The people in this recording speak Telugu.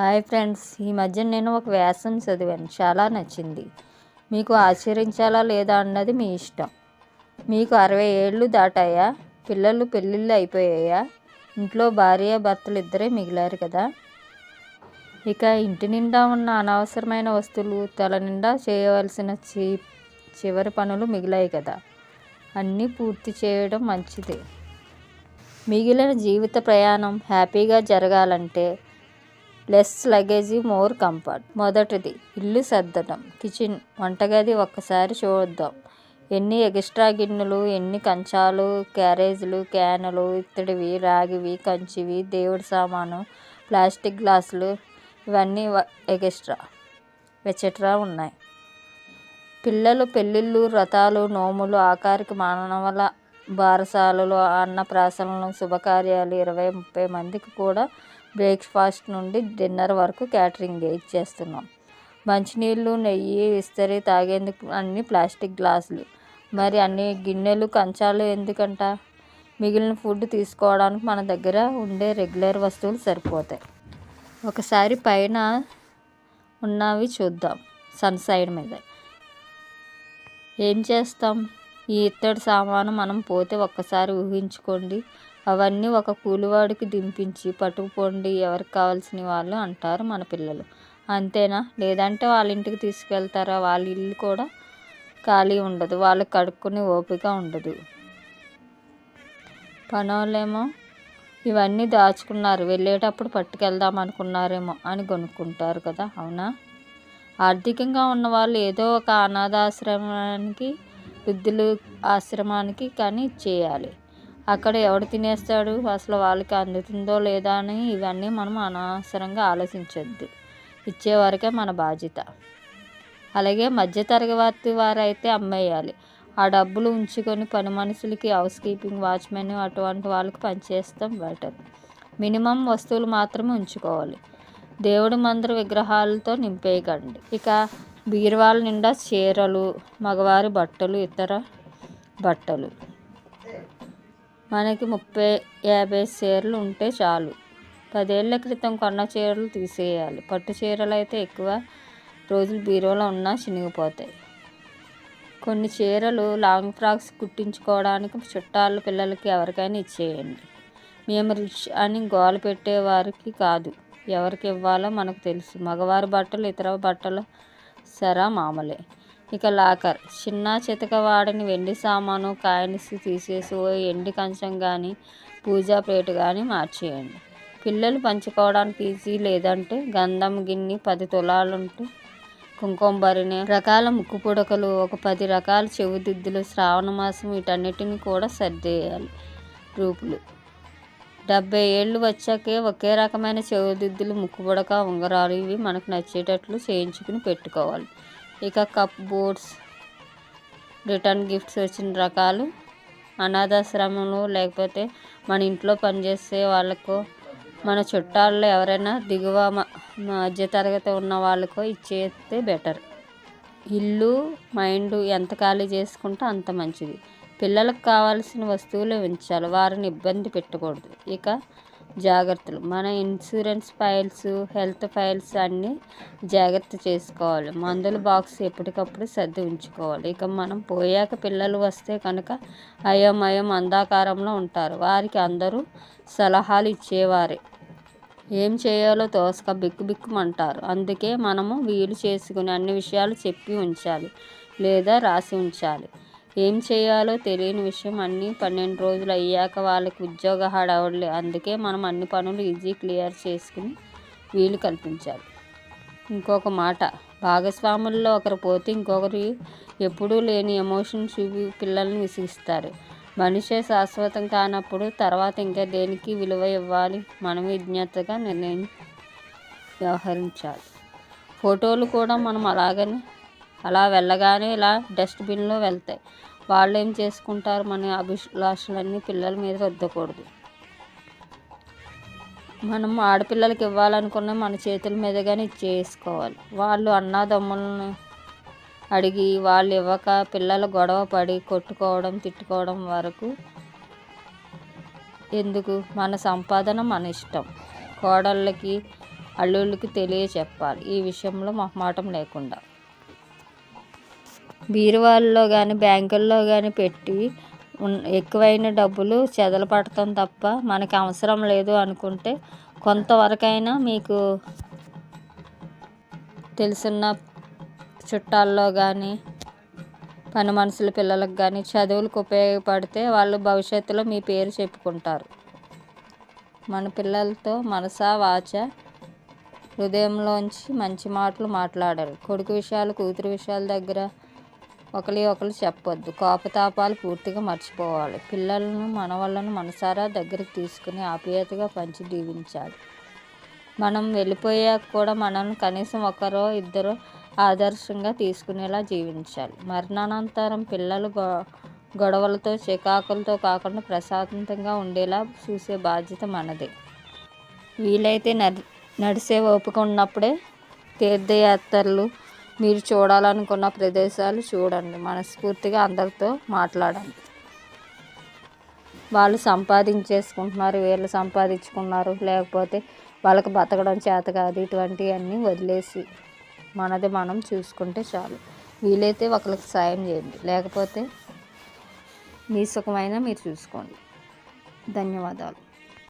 హాయ్ ఫ్రెండ్స్ ఈ మధ్య నేను ఒక వ్యాసం చదివాను. చాలా నచ్చింది. మీకు ఆచరించాలా లేదా అన్నది మీ ఇష్టం. మీకు అరవై ఏళ్ళు దాటాయా? పిల్లలు పెళ్ళిళ్ళు అయిపోయాయా? ఇంట్లో భార్య భర్తలు ఇద్దరే మిగిలారు కదా? ఇక ఇంటి నిండా ఉన్న అనవసరమైన వస్తువులు తల నిండా చేయవలసిన చి చివరి పనులు మిగిలాయి కదా? అన్నీ పూర్తి చేయడం మంచిదే. మిగిలిన జీవిత ప్రయాణం హ్యాపీగా జరగాలంటే లెస్ లగేజీ మోర్ కంఫర్ట్. మొదటిది ఇల్లు సర్దడం. కిచెన్ వంటగది ఒక్కసారి చూద్దాం. ఎన్ని ఎక్స్ట్రా గిన్నెలు ఎన్ని కంచాలు క్యారేజీలు క్యానులు ఇత్తడివి రాగివి కంచివి దేవుడి సామాను ప్లాస్టిక్ గ్లాసులు ఇవన్నీ ఎక్స్ట్రా. వెచెట్రా ఉన్నాయి. పిల్లలు పెళ్ళిళ్ళు వ్రతాలు నోములు ఆఖరికి మానవల బారసాలలో అన్నప్రాసనలు శుభకార్యాలు ఇరవై ముప్పై మందికి కూడా బ్రేక్ఫాస్ట్ నుండి డిన్నర్ వరకు క్యాటరింగ్ ఇచ్చేస్తున్నాం మంచినీళ్ళు నెయ్యి ఇస్తరి తాగేందుకు అన్ని ప్లాస్టిక్ గ్లాసులు. మరి అన్ని గిన్నెలు కంచాలు ఎందుకంట? మిగిలిన ఫుడ్ తీసుకోవడానికి మన దగ్గర ఉండే రెగ్యులర్ వస్తువులు సరిపోతాయి. ఒకసారి పైన ఉన్నవి చూద్దాం. సన్ సైడ్ మీద. ఏం చేస్తాం? ఈ ఇత్తడి సామాను మనం పోతే ఒక్కసారి ఊహించుకోండి. అవన్నీ ఒక కూలివాడికి దింపించి పట్టుకుపోండి ఎవరికి కావాల్సిన వాళ్ళు అంటారు మన పిల్లలు. అంతేనా? లేదంటే వాళ్ళ ఇంటికి తీసుకెళ్తారా? వాళ్ళ ఇల్లు కూడా ఖాళీ ఉండదు. వాళ్ళకి కడుక్కునే ఓపిక ఉండదు. పనోళ్ళేమో ఇవన్నీ దాచుకున్నారు. వెళ్ళేటప్పుడు పట్టుకెళ్దాం అనుకున్నారేమో అని కొనుక్కుంటారు కదా అవునా? ఆర్థికంగా ఉన్నవాళ్ళు ఏదో ఒక అనాథాశ్రమానికి వృద్ధులు ఆశ్రమానికి కానీ చేయాలి. అక్కడ ఎవడు తినేస్తాడు? అసలు వాళ్ళకి అందుతుందో లేదా అని ఇవన్నీ మనం అనవసరంగా ఆలోచించొద్దు. ఇచ్చేవారికే మన బాధ్యత. అలాగే మధ్యతరగతి వారైతే అమ్మేయాలి. ఆ డబ్బులు ఉంచుకొని పని మనుషులకి హౌస్ కీపింగ్ వాచ్మెన్ అటువంటి వాళ్ళకి పనిచేస్తాం బెటర్. మినిమం వస్తువులు మాత్రమే ఉంచుకోవాలి. దేవుడి మందిర విగ్రహాలతో నింపేయకండి. ఇక బీరువాల నిండా చీరలు మగవారి బట్టలు ఇతర బట్టలు. మనకి ముప్పై యాభై చీరలు ఉంటే చాలు. పదేళ్ళ క్రితం కొన్న చీరలు తీసేయాలి. పట్టు చీరలు అయితే ఎక్కువ రోజులు బీరువాలో ఉన్నా చినిగిపోతాయి. కొన్ని చీరలు లాంగ్ ఫ్రాక్స్ కుట్టించుకోవడానికి చుట్టాలు పిల్లలకి ఎవరికైనా ఇచ్చేయండి. మేము రిచ్ అని గోల పెట్టేవారికి కాదు. ఎవరికి ఇవ్వాలో మనకు తెలుసు. మగవారి బట్టలు ఇతర బట్టలు సరా మామూలే. ఇక లాకర్. చిన్న చితక వాడిని వెండి సామాను కాయిన్స్ తీసేసి ఓ ఎండి కంచం కానీ పూజా ప్లేట్ కానీ మార్చేయండి. పిల్లలు పంచుకోవడానికి ఈజీ లేదంటే గంధం గిన్నె పది తులాలుంటే కుంకుమ భరిణి రకాల ముక్కు పుడకలు ఒక పది రకాల చెవుదిద్దులు శ్రావణ మాసం వీటన్నిటిని కూడా సర్దేయాలి. రూపులు. డెబ్బై ఏళ్ళు వచ్చాకే ఒకే రకమైన చెవిదిద్దులు ముక్కుపడక ఉంగరాలు ఇవి మనకు నచ్చేటట్లు చేయించుకుని పెట్టుకోవాలి. ఇక కప్ బోర్డ్స్ రిటర్న్ గిఫ్ట్స్ వచ్చిన రకాలు అనాథాశ్రమంలో లేకపోతే మన ఇంట్లో పనిచేసే వాళ్ళకు మన చుట్టాల్లో ఎవరైనా దిగువ మధ్యతరగతి ఉన్న వాళ్ళకో ఇచ్చేస్తే బెటర్. ఇల్లు మైండ్ ఎంత ఖాళీ చేసుకుంటే అంత మంచిది. పిల్లలకు కావాల్సిన వస్తువులు ఉంచాలి. వారిని ఇబ్బంది పెట్టకూడదు. ఇక జాగ్రత్తలు. మన ఇన్సూరెన్స్ ఫైల్స్ హెల్త్ ఫైల్స్ అన్నీ జాగ్రత్త చేసుకోవాలి. మందుల బాక్స్ ఎప్పటికప్పుడు సర్ది ఉంచుకోవాలి. ఇక మనం పోయాక పిల్లలు వస్తే కనుక అయోమయం అంధాకారంలో ఉంటారు. వారికి అందరూ సలహాలు ఇచ్చేవారే. ఏం చేయాలో తోసక బిక్కు బిక్కుమంటారు. అందుకే మనము వీలు చేసుకుని అన్ని విషయాలు చెప్పి ఉంచాలి. లేదా రాసి ఉంచాలి. ఏం చేయాలో తెలియని విషయం అన్నీ పన్నెండు రోజులు అయ్యాక వాళ్ళకి ఉద్యోగ హడావుడులే. అందుకే మనం అన్ని పనులు ఈజీ క్లియర్ చేసుకుని వీలు కల్పించాలి. ఇంకొక మాట భాగస్వాముల్లో ఒకరు పోతే ఇంకొకరు ఎప్పుడూ లేని ఎమోషన్ చూపి పిల్లల్ని విసిగిస్తారు మనిషే శాశ్వతం కానప్పుడు తర్వాత ఇంకా దేనికి విలువ ఇవ్వాలి? మనం విజ్ఞతగా నిర్ణయం వ్యవహరించాలి. ఫోటోలు కూడా మనం అలాగని అలా వెళ్ళగానే ఇలా డస్ట్బిన్లో వెళ్తాయి వాళ్ళు ఏం చేసుకుంటారు మన అభిలాషలన్నీ పిల్లల మీద రుద్దకూడదు మనం ఆడపిల్లలకి ఇవ్వాలనుకున్న మన చేతుల మీదగానే ఇచ్చేసుకోవాలి. వాళ్ళు అన్నదమ్ములను అడిగి వాళ్ళు ఇవ్వక పిల్లలు గొడవ పడి కొట్టుకోవడం తిట్టుకోవడం వరకు ఎందుకు? మన సంపాదన మన ఇష్టం. కోడళ్ళకి అల్లుళ్ళకి తెలియచెప్పాలి. ఈ విషయంలో మొహమాటం లేకుండా. బీరువాల్లో కానీ బ్యాంకుల్లో కానీ పెట్టి ఎక్కువైన డబ్బులు చెదలు పడటం తప్ప మనకి అవసరం లేదు అనుకుంటే కొంతవరకైనా మీకు తెలిసిన చుట్టాల్లో కానీ పని మనుషుల పిల్లలకు కానీ చదువులకు ఉపయోగపడితే వాళ్ళు భవిష్యత్తులో మీ పేరు చెప్పుకుంటారు. మన పిల్లలతో మనసా వాచ హృదయంలోంచి మంచి మాటలు మాట్లాడాలి కొడుకు విషయాలు కూతురు విషయాల దగ్గర ఒకరి ఒకరు చెప్పొద్దు. కోపతాపాలు పూర్తిగా మర్చిపోవాలి. పిల్లలను మనవళ్ళను మనసారా దగ్గరికి తీసుకుని ఆప్యాయతగా పంచి దీవించాలి. మనం వెళ్ళిపోయాక కూడా మనల్ని కనీసం ఒకరో ఇద్దరు ఆదర్శంగా తీసుకునేలా జీవించాలి. మరణానంతరం పిల్లలు గొ గొడవలతో చికాకులతో కాకుండా ప్రశాంతంగా ఉండేలా చూసే బాధ్యత మనదే. వీలైతే నడి నడిసే ఓపిక ఉన్నప్పుడే తీర్థయాత్రలు మీరు చూడాలనుకున్న ప్రదేశాలు చూడండి. మనస్ఫూర్తిగా అందరితో మాట్లాడండి. వాళ్ళు సంపాదించేసుకుంటున్నారు వీళ్ళు సంపాదించుకున్నారు లేకపోతే వాళ్ళకి బతకడం చేత కాదు. ఇటువంటివన్నీ వదిలేసి మనది మనం చూసుకుంటే చాలు. వీలైతే ఒకరికి సాయం చేయండి. లేకపోతే మీ సుఖమైన మీరు చూసుకోండి. ధన్యవాదాలు.